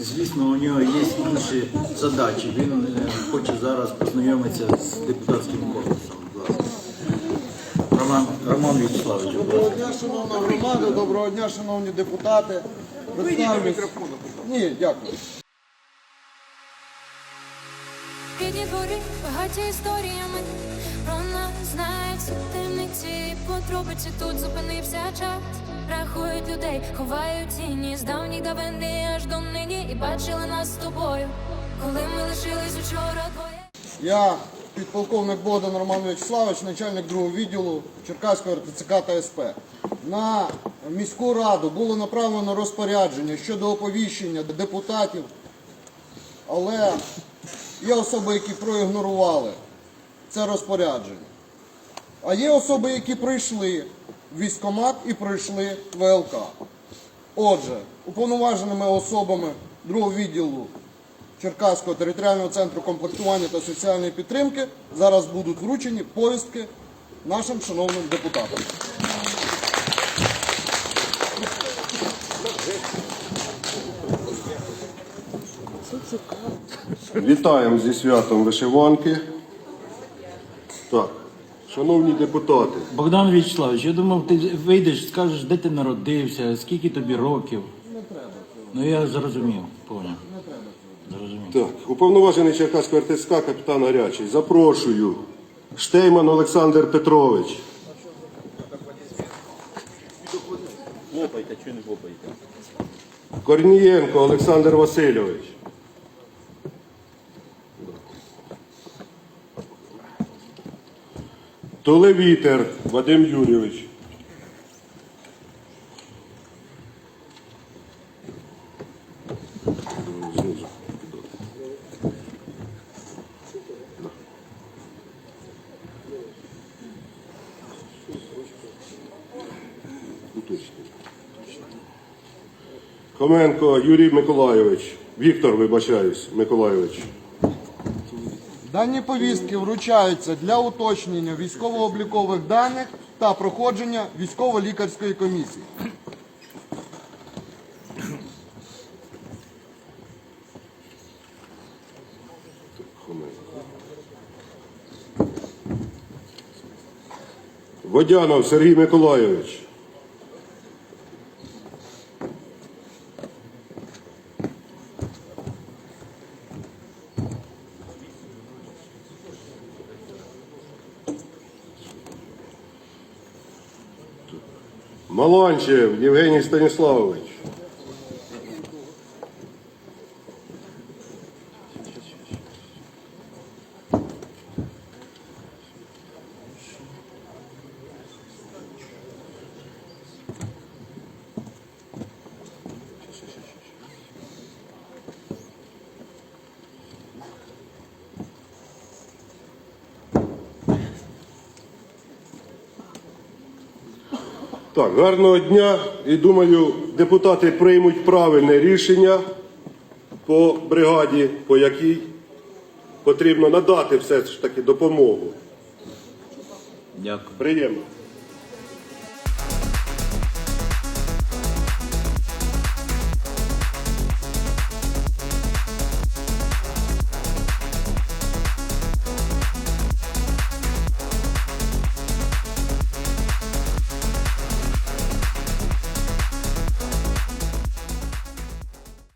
звісно, у нього є інші задачі. Він е, хоче зараз познайомитися з депутатським корпусом. Роман, Роман Вячеславович, будь Доброго ласка. дня, шановна громада, доброго дня, шановні депутати. Представлюсь. Ні, дякую. Рідні двори багаті історіями про нас знають всі темниці і подробиці тут зупинився час. Рахують людей, ховають тіні з давніх давини аж до і бачили нас з тобою, коли ми лишились учора двоє. Я підполковник Богдан Роман Вячеславович, начальник другого відділу Черкаського РТЦК та СП. На міську раду було направлено розпорядження щодо оповіщення депутатів, але є особи, які проігнорували це розпорядження. А є особи, які прийшли в військкомат і прийшли в ВЛК. Отже, уповноваженими особами другого відділу Черкаського територіального центру комплектування та соціальної підтримки зараз будуть вручені повістки нашим шановним депутатам. Вітаємо зі святом вишиванки. Так, шановні депутати, Богдан Вячеславович, я думав, ти вийдеш, скажеш, де ти народився, скільки тобі років. Ну я зрозумів, поняв. Зрозумів. так, уповноважений Черкаського РТСК капітан Гарячий. Запрошую. Штейман Олександр Петрович. Лопайте, чи не лопайте? Корнієнко Олександр Васильович. Толевітер Вадим Юрійович. Хоменко Юрій Миколайович. Віктор, вибачаюсь, Миколайович. Дані повістки вручаються для уточнення військово-облікових даних та проходження військово-лікарської комісії. Водянов Сергій Миколайович. Маланчев Євгеній Станіславович. Так, гарного дня і думаю, депутати приймуть правильне рішення по бригаді, по якій потрібно надати все ж таки допомогу. Дякую. Приємно.